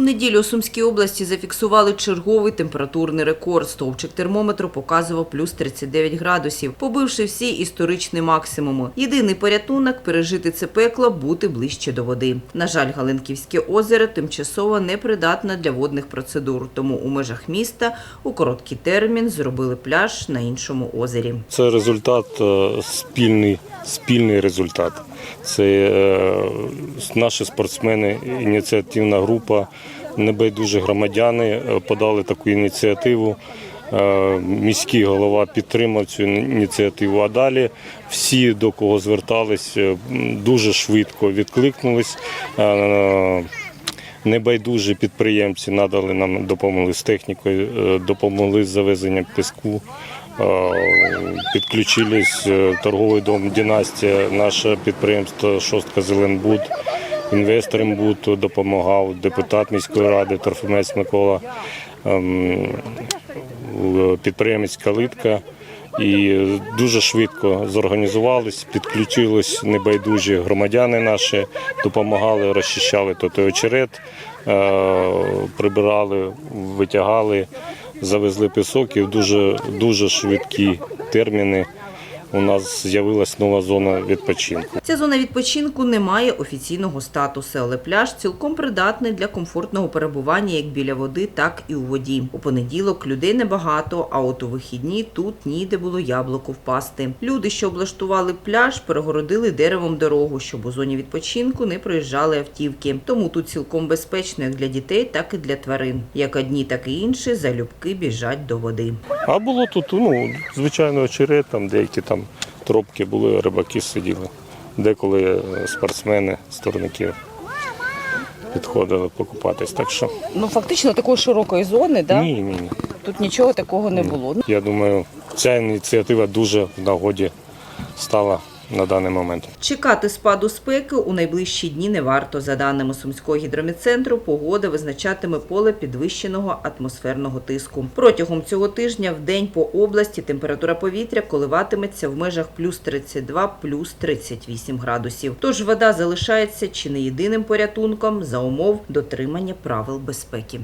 У неділю у Сумській області зафіксували черговий температурний рекорд. Стовпчик термометру показував плюс 39 градусів, побивши всі історичні максимуми. Єдиний порятунок – пережити це пекло, бути ближче до води. На жаль, Галинківське озеро тимчасово непридатне для водних процедур, тому у межах міста у короткий термін зробили пляж на іншому озері. Це результат е, спільний, спільний результат. Це е, наші спортсмени, ініціативна група, небайдужі громадяни е, подали таку ініціативу. Е, Міський голова підтримав цю ініціативу. А далі всі, до кого звертались, дуже швидко відкликнулись. Небайдужі підприємці надали нам допомогли з технікою, допомогли з завезенням піску. Е, Підключились е, торговий дом Династія, наше підприємство Шостка Зеленбуд, інвестор Інбуд допомагав, депутат міської ради Торфимець Микола, ем, е, підприємець Калитка. І дуже швидко зорганізувались, підключились небайдужі громадяни наші, допомагали, розчищали тут очерет, прибирали, витягали, завезли пісок і в дуже, дуже швидкі терміни у нас з'явилась нова зона відпочинку. Ця зона відпочинку не має офіційного статусу, але пляж цілком придатний для комфортного перебування як біля води, так і у воді. У понеділок людей небагато, а от у вихідні тут ніде було яблуку впасти. Люди, що облаштували пляж, перегородили деревом дорогу, щоб у зоні відпочинку не проїжджали автівки. Тому тут цілком безпечно як для дітей, так і для тварин. Як одні, так і інші залюбки біжать до води. А було тут, ну, звичайно, очерет, там деякі там тропки були, рибаки сиділи. Деколи е, спортсмени з турників підходили покупатись. Так що Ну фактично такої широкої зони, да? ні, ні, ні. тут нічого такого не було. Я думаю, ця ініціатива дуже в нагоді стала на даний момент. Чекати спаду спеки у найближчі дні не варто. За даними Сумського гідромедцентру, погода визначатиме поле підвищеного атмосферного тиску. Протягом цього тижня в день по області температура повітря коливатиметься в межах плюс 32, плюс 38 градусів. Тож вода залишається чи не єдиним порятунком за умов дотримання правил безпеки.